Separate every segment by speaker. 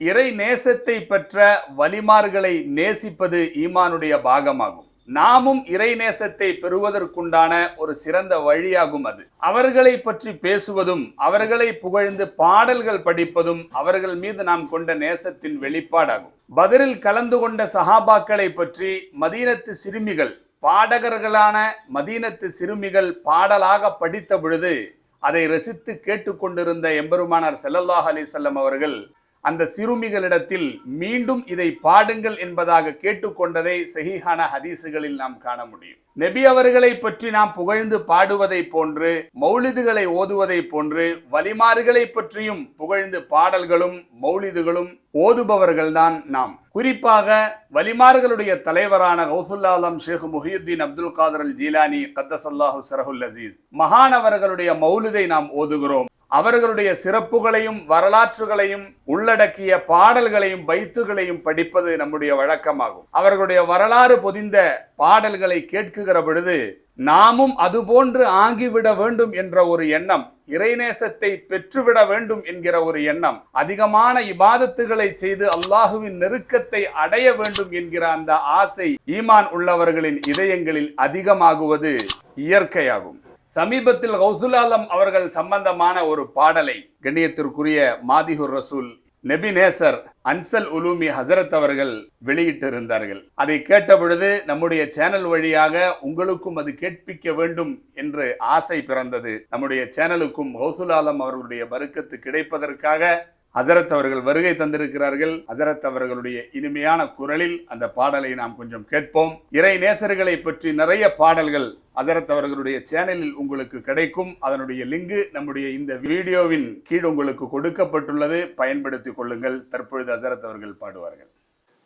Speaker 1: இறை நேசத்தை பெற்ற வலிமார்களை நேசிப்பது ஈமானுடைய பாகமாகும். நாமும் இறை நேசத்தை பெறுவதற்குண்டான ஒரு சிறந்த வழியாகும் அது. அவர்களை பற்றி பேசுவதும் அவர்களை புகழ்ந்து பாடல்கள் படிப்பதும் அவர்கள் மீது நாம் கொண்ட நேசத்தின் வெளிப்பாடாகும். பதிலில் கலந்து கொண்ட சஹாபாக்களை பற்றி மதீனத்து சிறுமிகள் பாடகர்களான மதீனத்து சிறுமிகள் பாடலாக படித்த பொழுது அதை ரசித்து கேட்டுக்கொண்டிருந்த எம்பெருமானார் செல்லல்லாஹ் அலைஹி அவர்கள் அந்த சிறுமிகளிடத்தில் மீண்டும் இதை பாடுங்கள் என்பதாக கேட்டுக்கொண்டதை சஹீஹான ஹதீசுகளில் நாம் காண முடியும். நெபி அவர்களை பற்றி நாம் புகழ்ந்து பாடுவதை போன்று மௌலிதுகளை ஓதுவதை போன்று வலிமாறுகளை பற்றியும் புகழ்ந்து பாடல்களும் மௌலிதுகளும் ஓதுபவர்கள்தான் நாம். குறிப்பாக வலிமார்களுடைய தலைவரான கௌசுல்லாலம் ஷேக் முஹியுத்தீன் அப்துல் காதர் அல் ஜீலானி கத்தசல்லாஹு சரஹுல் அசீஸ். மகானவர்களுடைய மௌலிதை நாம் ஓதுகிறோம். அவர்களுடைய சிறப்புகளையும் வரலாற்றுகளையும் உள்ளடக்கிய பாடல்களையும் பைத்துகளையும் படிப்பது நம்முடைய வழக்கமாகும். அவர்களுடைய வரலாறு பொதிந்த பாடல்களை கேட்குகிற பொழுது நாமும் அதுபோன்று ஆகிவிட வேண்டும் என்ற ஒரு எண்ணம் இறைநேசத்தை பெற்றுவிட வேண்டும் என்கிற ஒரு எண்ணம் அதிகமான இபாதத்துகளை செய்து அல்லாஹுவின் நெருக்கத்தை அடைய வேண்டும் என்கிற அந்த ஆசை ஈமான் உள்ளவர்களின் இதயங்களில் அதிகமாகுவது இயற்கையாகும். சமீபத்தில் ஹவுசுல் ஆலம் அவர்கள் சம்பந்தமான ஒரு பாடலை கண்ணியத்திற்குரிய மாதிகுர் ரசூல் நெபி நேசர் அன்சல் உலூமி ஹசரத் அவர்கள் வெளியிட்டிருந்தார்கள். அதை கேட்ட பொழுது நம்முடைய சேனல் வழியாக உங்களுக்கும் அது கேட்பிக்க வேண்டும் என்று ஆசை பிறந்தது. நம்முடைய சேனலுக்கும் ஹவுசுல் ஆலம் அவர்களுடைய பருக்கத்து கிடைப்பதற்காக ஹசரத் அவர்கள் வருகை தந்திருக்கிறார்கள். ஹசரத் அவர்களுடைய இனிமையான குரலில் அந்த பாடலை நாம் கொஞ்சம் கேட்போம். இறை நேசர்களை பற்றி நிறைய பாடல்கள் ஹசரத் அவர்களுடைய சேனலில் உங்களுக்கு கிடைக்கும். அதனுடைய லிங்கு நம்முடைய இந்த வீடியோவின் கீழ் உங்களுக்கு கொடுக்கப்பட்டுள்ளது. பயன்படுத்திக் கொள்ளுங்கள். தற்பொழுது ஹசரத் அவர்கள் பாடுவார்கள்.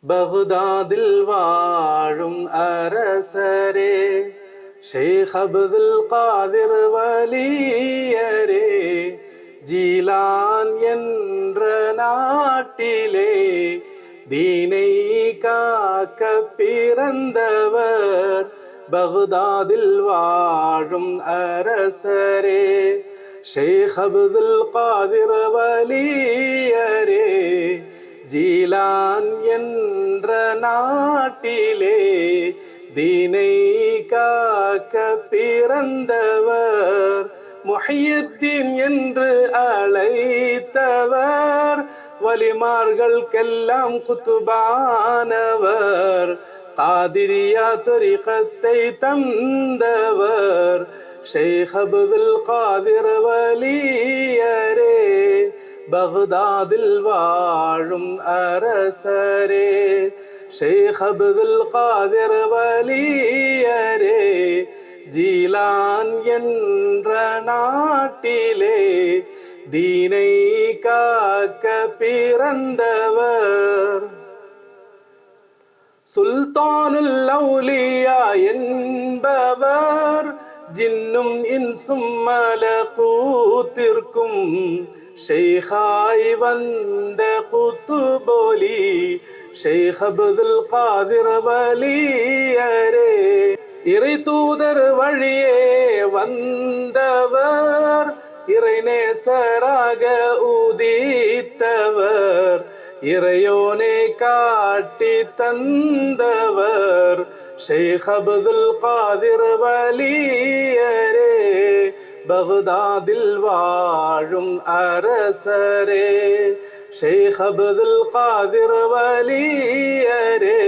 Speaker 2: பகுதாதில் வாழும் அரசரே ஷேக் அப்துல் காதிர் வலியரே ஜீலான் என்ற நாட்டிலே தீனை காக்க பிறந்தவர். பகுதாதில் வாழும் அரசரே ஷேக் அப்துல் காதிர் வலியரே ஜீலான் என்ற நாட்டிலே தீனை காக்க பிறந்தவர். முஹியத்தின் என்று அழைத்தவர். வலிமார்களுக்கெல்லாம் குத்துபானவர். காதிரியா தொரிகத்தை தந்தவர். ஷேக் அப்துல் காதிர் வலியரே. பகுதாதில் வாழும் அரசரே. ஷேக் அப்துல் காதிர் வலியரே. ஜீலான் என்ற நாட்டிலே தீனை காக்க பிறந்தவர். சுல்தானுல் அவுலியா என்பவர் ஜின்னும் இன்சும் மலகூத்திற்கும் ஷெய்காய் வந்த குத்துபோலி ஷேக் அப்துல் காதிர் வலியரே. இறை தூதர் வழியே வந்தவர் இறை நேசராக உதித்தவர் இறையோனே காட்டி தந்தவர். ஷேக் அப்துல் காதிர் வலியரே பகுதாதில் வாழும் அரசரே. ஷேக் அப்துல் காதிர் வலியரே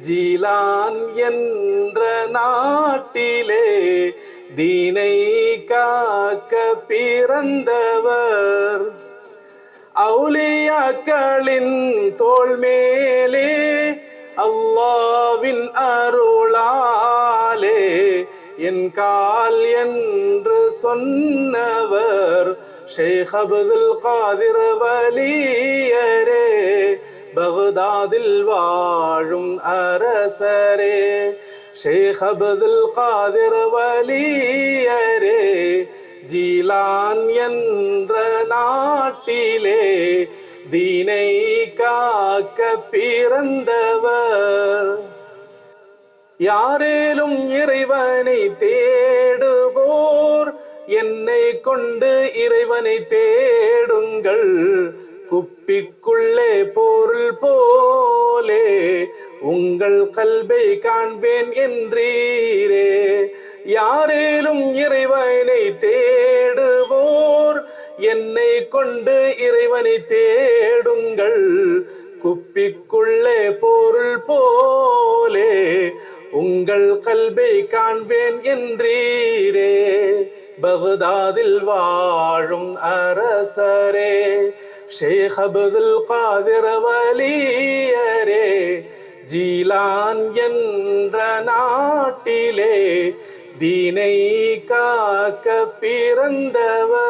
Speaker 2: ஜீலான் என்ற நாட்டிலே தீனை காக்க பிறந்தவர். அவுலியாக்களின் தோல் மேலே அல்லாவின் அருளாலே என் கால் என்று சொன்னவர். ஷேக் அப்துல் காதிர் வலியரே பகுதாதில் வாழும் அரசரே ஷேக் அப்துல் காதிர் வலியரே ஜீலான் என்ற நாட்டிலே தீனை காக்க பிறந்தவர். யாரேலும் இறைவனை தேடுவோர் என்னை கொண்டு இறைவனை தேடுங்கள். குப்பிக்குள்ளே பொருள் போலே உங்கள் கல்வை காண்பேன் என்றீரே. யாரேலும் இறைவனை தேடுவோர் என்னை கொண்டு இறைவனை தேடுங்கள். குப்பிக்குள்ளே பொருள் போலே உங்கள் கல்வை காண்பேன் என்றீரே. பகுதாதில் வாழும் அரசரே. ஷேக் அப்துல் காதிர் வலியரே ஜீலான் என்ற நாட்டிலே தீனை காக்க பிறந்தவர்.